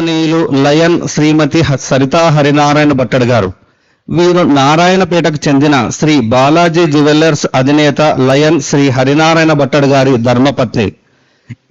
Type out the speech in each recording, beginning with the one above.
గౌరవనీయులు లయన్ శ్రీమతి సరితా హరినారాయణ భట్టడ్ గారు. వీరు నారాయణపేటకు చెందిన శ్రీ బాలాజీ జ్యువెల్లర్స్ అధినేత లయన్ శ్రీ హరినారాయణ భట్టడ్ గారి ధర్మపత్ని.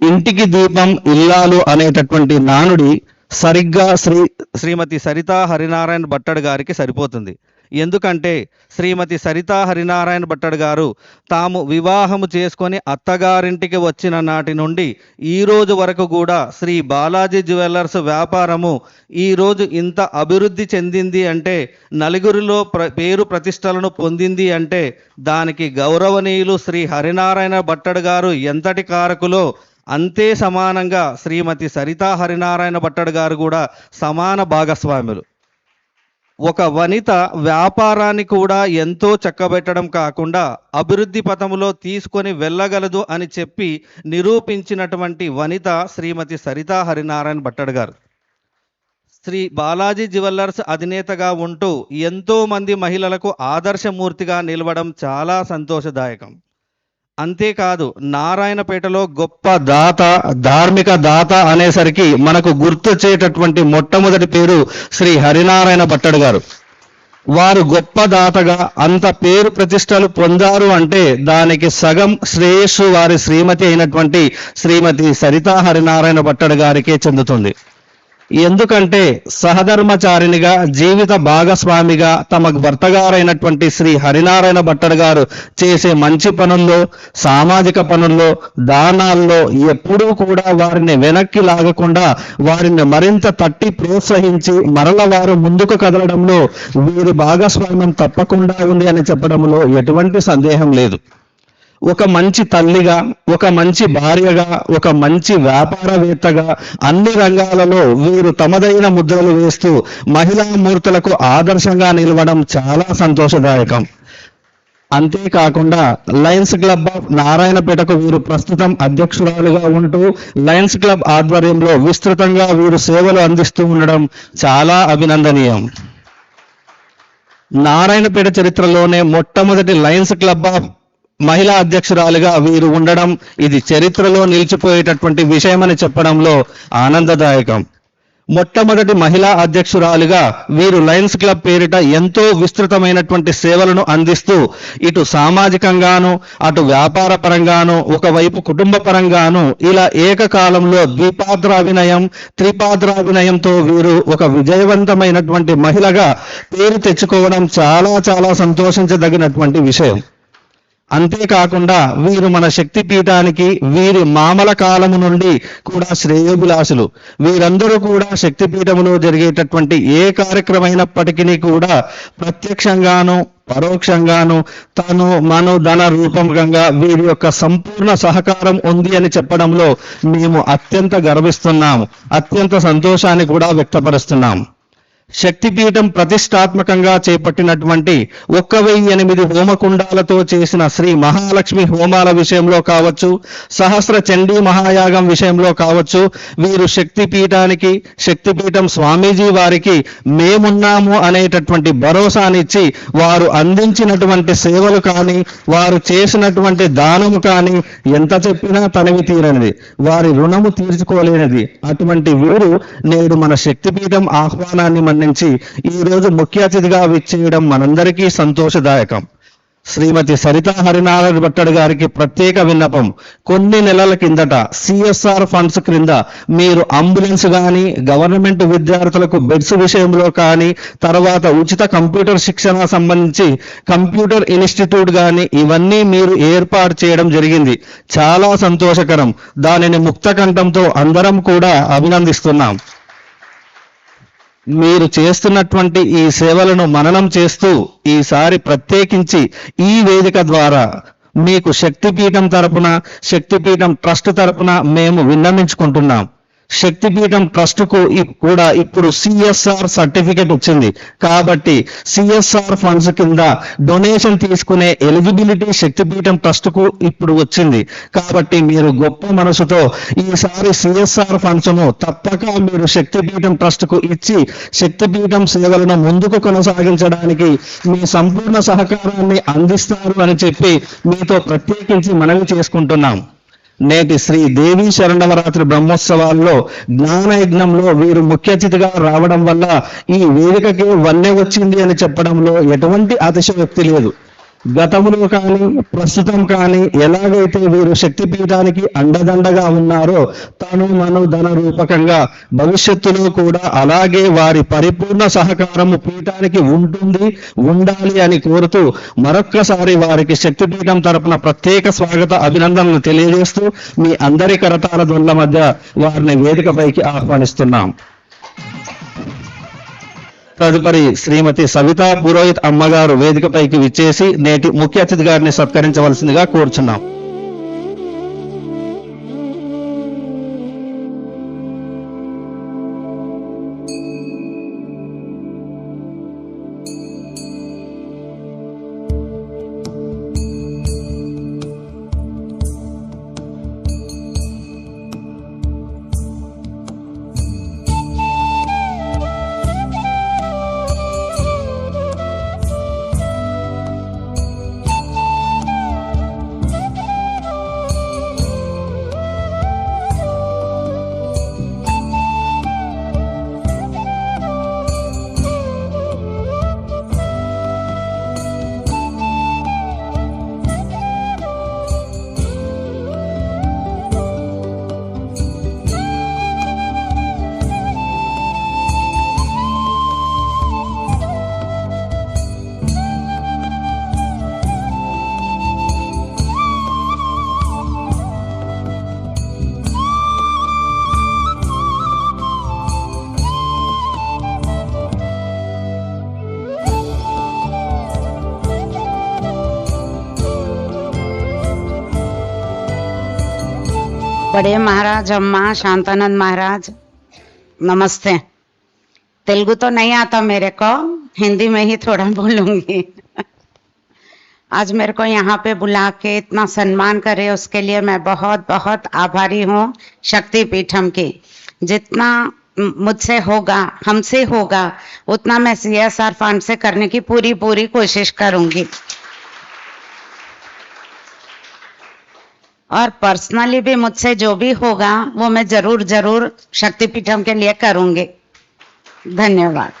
ఇంటికి దీపం ఇల్లాలు అనేటటువంటి నానుడి సరిగ్గా శ్రీ శ్రీమతి సరితా హరినారాయణ భట్టడ్ గారికి సరిపోతుంది. ఎందుకంటే శ్రీమతి సరితా హరినారాయణ భట్టడు గారు తాము వివాహము చేసుకొని అత్తగారింటికి వచ్చిన నాటి నుండి ఈ రోజు వరకు కూడా శ్రీ బాలాజీ జ్యువెల్లర్స్ వ్యాపారము ఈ రోజు ఇంత అభివృద్ధి చెందింది అంటే నలుగురిలో ప్ర పేరు ప్రతిష్టలను పొందింది అంటే దానికి గౌరవనీయులు శ్రీ హరినారాయణ భట్టడు గారు ఎంతటి కారకులో అంతే సమానంగా శ్రీమతి సరితా హరినారాయణ భట్టడు గారు కూడా సమాన భాగస్వాములు. ఒక వనిత వ్యాపారాన్ని కూడా ఎంతో చక్కబెట్టడం కాకుండా అభివృద్ధి పథములో తీసుకొని వెళ్ళగలదు అని చెప్పి నిరూపించినటువంటి వనిత శ్రీమతి సరితా హరినారాయణ భట్టడ్ గారు. శ్రీ బాలాజీ జ్యువెల్లర్స్ అధినేతగా ఉంటూ ఎంతో మంది మహిళలకు ఆదర్శమూర్తిగా నిలవడం చాలా సంతోషదాయకం. అంతేకాదు నారాయణపేటలో గొప్ప దాత ధార్మిక దాత అనేసరికి మనకు గుర్తొచ్చేటటువంటి మొట్టమొదటి పేరు శ్రీ హరినారాయణ భట్టడు గారు. వారు గొప్ప దాతగా అంత పేరు ప్రతిష్టలు పొందారు అంటే దానికి సగం శ్రేయస్సు వారి శ్రీమతి అయినటువంటి శ్రీమతి సరితా హరినారాయణ భట్టడు గారికే చెందుతుంది. ఎందుకంటే సహధర్మచారినిగా జీవిత భాగస్వామిగా తమ భర్తగారైనటువంటి శ్రీ హరినారాయణ భట్టర్ గారు చేసే మంచి పనుల్లో సామాజిక పనుల్లో దానాల్లో ఎప్పుడూ కూడా వారిని వెనక్కి లాగకుండా వారిని మరింత తట్టి ప్రోత్సహించి మరల వారు ముందుకు కదలడంలో వీరి భాగస్వామ్యం తప్పకుండా ఉంది అని చెప్పడంలో ఎటువంటి సందేహం లేదు. ఒక మంచి తల్లిగా ఒక మంచి భార్యగా ఒక మంచి వ్యాపారవేత్తగా అన్ని రంగాలలో వీరు తమదైన ముద్రలు వేస్తూ మహిళా మూర్తులకు ఆదర్శంగా నిలవడం చాలా సంతోషదాయకం. అంతేకాకుండా లయన్స్ క్లబ్ ఆఫ్ నారాయణపేటకు వీరు ప్రస్తుతం అధ్యక్షురాలుగా ఉంటూ లయన్స్ క్లబ్ ఆధ్వర్యంలో విస్తృతంగా వీరు సేవలు అందిస్తూ ఉండడం చాలా అభినందనీయం. నారాయణపేట చరిత్రలోనే మొట్టమొదటి లయన్స్ క్లబ్ ఆఫ్ మహిళా అధ్యక్షురాలుగా వీరు ఉండడం ఇది చరిత్రలో నిలిచిపోయేటటువంటి విషయమని చెప్పడంలో ఆనందదాయకం. మొట్టమొదటి మహిళా అధ్యక్షురాలుగా వీరు లయన్స్ క్లబ్ పేరిట ఎంతో విస్తృతమైనటువంటి సేవలను అందిస్తూ ఇటు సామాజికంగాను అటు వ్యాపార పరంగాను ఒకవైపు కుటుంబ పరంగాను ఇలా ఏకకాలంలో ద్విపాత్రాభినయం త్రిపాత్రాభినయంతో వీరు ఒక విజయవంతమైనటువంటి మహిళగా పేరు తెచ్చుకోవడం చాలా చాలా సంతోషించదగినటువంటి విషయం. అంతేకాకుండా వీరు మన శక్తి పీఠానికి వీరి మామల కాలము నుండి కూడా శ్రేయోభిలాసులు వీరందరూ కూడా శక్తి పీఠములో జరిగేటటువంటి ఏ కార్యక్రమైనప్పటికీ కూడా ప్రత్యక్షంగాను పరోక్షంగాను తను మను ధన రూపకంగా వీరి యొక్క సంపూర్ణ సహకారం ఉంది అని చెప్పడంలో మేము అత్యంత గర్విస్తున్నాము. అత్యంత సంతోషాన్ని కూడా వ్యక్తపరుస్తున్నాము. శక్తిపీఠం ప్రతిష్టాత్మకంగా చేపట్టినటువంటి ఒక్క వెయ్యి ఎనిమిది హోమకుండాలతో చేసిన శ్రీ మహాలక్ష్మి హోమాల విషయంలో కావచ్చు సహస్ర చండీ మహాయాగం విషయంలో కావచ్చు వీరు శక్తిపీఠానికి శక్తిపీఠం స్వామీజీ వారికి మేమున్నాము అనేటటువంటి భరోసానిచ్చి వారు అందించినటువంటి సేవలు కానీ వారు చేసినటువంటి దానము కానీ ఎంత చెప్పినా తనివి తీరనిది. వారి రుణము తీర్చుకోలేనిది. అటువంటి వీరు నేడు మన శక్తిపీఠం ఆహ్వానాన్ని మన్నించి ఈ రోజు ముఖ్య అతిథిగా విచ్చేయడం మనందరికీ సంతోషదాయకం. శ్రీమతి సరితా హరినారాయణ భట్టడ్ గారికి ప్రత్యేక విన్నపం. కొన్ని నెలల కిందట సిఎస్ఆర్ ఫండ్స్ క్రింద మీరు అంబులెన్స్ కానీ గవర్నమెంట్ విద్యార్థులకు బెడ్స్ విషయంలో కానీ తర్వాత ఉచిత కంప్యూటర్ శిక్షణ సంబంధించి కంప్యూటర్ ఇన్స్టిట్యూట్ కానీ ఇవన్నీ మీరు ఏర్పాటు చేయడం జరిగింది. చాలా సంతోషకరం. దానిని ముక్త కంఠంతో అందరం కూడా అభినందిస్తున్నాం. మీరు చేస్తున్నటువంటి ఈ సేవలను మననం చేస్తూ ఈసారి ప్రత్యేకించి ఈ వేదిక ద్వారా మీకు శక్తిపీఠం తరపున శక్తిపీఠం ట్రస్ట్ తరపున మేము విన్నమించుకుంటున్నాం శక్తిపీఠం ట్రస్ట్కు కూడా ఇప్పుడు సిఎస్ఆర్ సర్టిఫికేట్ వచ్చింది. కాబట్టి సిఎస్ఆర్ ఫండ్స్ కింద డొనేషన్ తీసుకునే ఎలిజిబిలిటీ శక్తిపీఠం ట్రస్ట్కు ఇప్పుడు వచ్చింది. కాబట్టి మీరు గొప్ప మనసుతో ఈసారి సిఎస్ఆర్ ఫండ్స్ను తప్పక మీరు శక్తిపీఠం ట్రస్ట్కు ఇచ్చి శక్తిపీఠం సేవలను ముందుకు కొనసాగించడానికి మీ సంపూర్ణ సహకారాన్ని అందిస్తారు అని చెప్పి మీతో ప్రత్యేకించి మనవి చేసుకుంటున్నాం. నేటి శ్రీ దేవి శరణవరాత్రి బ్రహ్మోత్సవాల్లో జ్ఞాన యజ్ఞంలో వీరు ముఖ్య అతిథిగా రావడం వల్ల ఈ వేదికకి వన్నె వచ్చింది అని చెప్పడంలో ఎటువంటి అతిశయోక్తి లేదు. గతంలో కానీ ప్రస్తుతం కానీ ఎలాగైతే వీరు శక్తిపీఠానికి అండదండగా ఉన్నారో తను మను ధన రూపకంగా భవిష్యత్తులో కూడా అలాగే వారి పరిపూర్ణ సహకారము పీఠానికి ఉంటుంది ఉండాలి అని కోరుతూ మరొక్కసారి వారికి శక్తిపీఠం తరపున ప్రత్యేక స్వాగత అభినందనలు తెలియజేస్తూ మీ అందరి కరతాల దొల్ల మధ్య వారిని వేదికపైకి ఆహ్వానిస్తున్నాం. తదుపరి శ్రీమతి సవితా పురోహిత్ అమ్మగారు వేదికపైకి విచ్చేసి నేటి ముఖ్య అతిథి గారిని సత్కరించవలసిందిగా కోరుచున్నాం. बड़े महाराज अम्मा शांतानंद महाराज, नमस्ते। तेलुगु तो नहीं आता मेरे को, हिंदी में ही थोड़ा बोलूँगी। आज मेरे को यहाँ पे बुला के इतना सम्मान करे, उसके लिए मैं बहुत बहुत आभारी हूँ शक्ति पीठम की। जितना मुझसे होगा, हमसे होगा, उतना मैं सी एस आर फंड से करने की पूरी पूरी कोशिश करूँगी। और पर्सनली भी मुझसे जो भी होगा, वो मैं ज़रूर ज़रूर शक्तिपीठम के लिए करूँगी। धन्यवाद।